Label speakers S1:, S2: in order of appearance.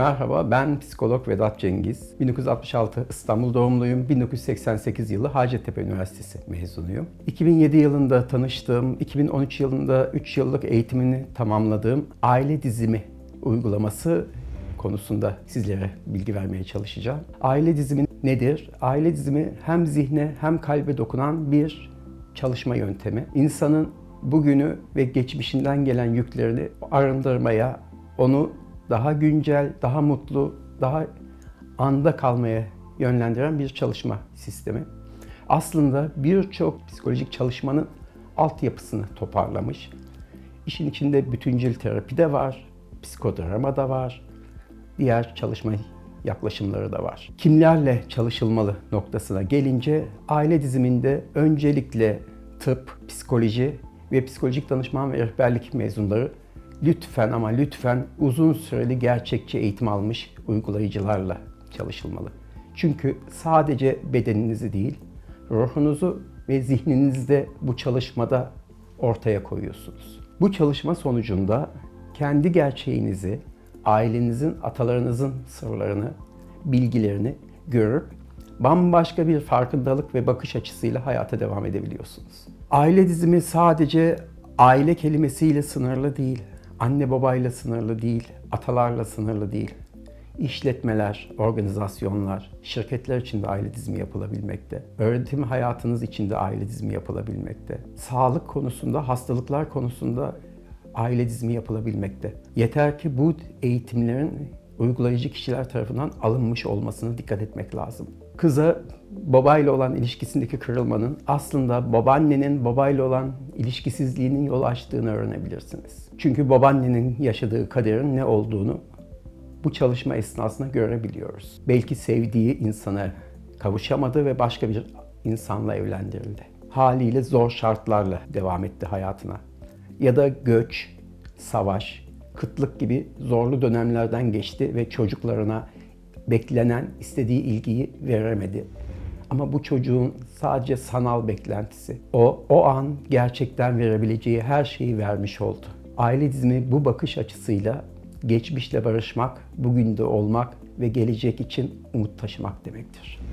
S1: Merhaba, ben psikolog Vedat Cengiz. 1966 İstanbul doğumluyum. 1988 yılı Hacettepe Üniversitesi mezunuyum. 2007 yılında tanıştığım, 2013 yılında 3 yıllık eğitimini tamamladığım aile dizimi uygulaması konusunda sizlere bilgi vermeye çalışacağım. Aile dizimi nedir? Aile dizimi hem zihne hem kalbe dokunan bir çalışma yöntemi. İnsanın bugünü ve geçmişinden gelen yüklerini arındırmaya, onu daha güncel, daha mutlu, daha anda kalmaya yönlendiren bir çalışma sistemi. Aslında birçok psikolojik çalışmanın altyapısını toparlamış. İşin içinde bütüncül terapi de var, psikodrama da var, diğer çalışma yaklaşımları da var. Kimlerle çalışılmalı noktasına gelince aile diziminde öncelikle tıp, psikoloji ve psikolojik danışman ve rehberlik mezunları lütfen ama lütfen uzun süreli gerçekçi eğitim almış uygulayıcılarla çalışılmalı. Çünkü sadece bedeninizi değil, ruhunuzu ve zihninizi bu çalışmada ortaya koyuyorsunuz. Bu çalışma sonucunda kendi gerçeğinizi, ailenizin, atalarınızın sırlarını, bilgilerini görüp bambaşka bir farkındalık ve bakış açısıyla hayata devam edebiliyorsunuz. Aile dizimi sadece aile kelimesiyle sınırlı değil, anne babayla sınırlı değil, atalarla sınırlı değil. İşletmeler, organizasyonlar, şirketler için de aile dizimi yapılabilmekte. Öğretim hayatınız için de aile dizimi yapılabilmekte. Sağlık konusunda, hastalıklar konusunda aile dizimi yapılabilmekte. Yeter ki bu eğitimlerin uygulayıcı kişiler tarafından alınmış olmasına dikkat etmek lazım. Kıza babayla olan ilişkisindeki kırılmanın aslında babaannenin babayla olan ilişkisizliğinin yol açtığını öğrenebilirsiniz. Çünkü babaannenin yaşadığı kaderin ne olduğunu bu çalışma esnasında görebiliyoruz. Belki sevdiği insana kavuşamadı ve başka bir insanla evlendirildi. Haliyle zor şartlarla devam etti hayatına. Ya da göç, savaş, kıtlık gibi zorlu dönemlerden geçti ve çocuklarına beklenen, istediği ilgiyi veremedi. Ama bu çocuğun sadece sanal beklentisi. O, o an gerçekten verebileceği her şeyi vermiş oldu. Aile dizimi bu bakış açısıyla geçmişle barışmak, bugün de olmak ve gelecek için umut taşımak demektir.